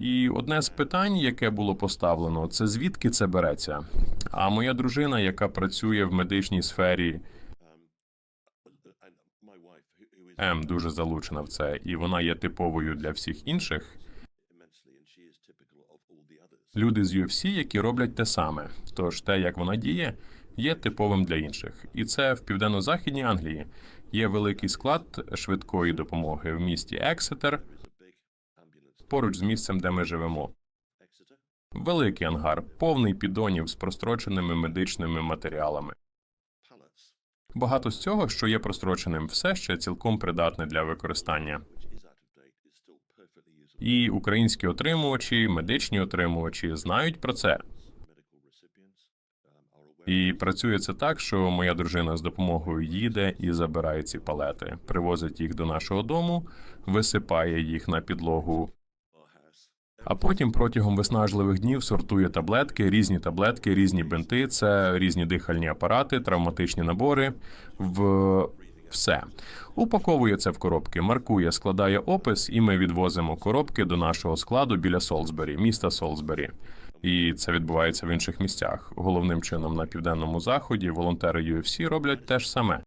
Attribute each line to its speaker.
Speaker 1: І одне з питань, яке було поставлено, це звідки це береться. А моя дружина, яка працює в медичній сфері, М дуже залучена в це, і вона є типовою для всіх інших. Люди з UFC, які роблять те саме. Тож те, як вона діє, є типовим для інших. І це в південно-західній Англії. Є великий склад швидкої допомоги в місті Ексетер, поруч з місцем, де ми живемо. Великий ангар, повний підонів з простроченими медичними матеріалами. Багато з цього, що є простроченим, все ще цілком придатне для використання. І українські отримувачі, медичні отримувачі знають про це. І працює це так, що моя дружина з допомогою їде і забирає ці палети, привозить їх до нашого дому, висипає їх на підлогу. А потім протягом виснажливих днів сортує таблетки, різні таблетки, різні бинти, це різні дихальні апарати, травматичні набори, в все. Упаковує це в коробки, маркує, складає опис, і ми відвозимо коробки до нашого складу біля Солсбері, міста Солсбері. І це відбувається в інших місцях. Головним чином на південному заході волонтери UFC роблять те ж саме.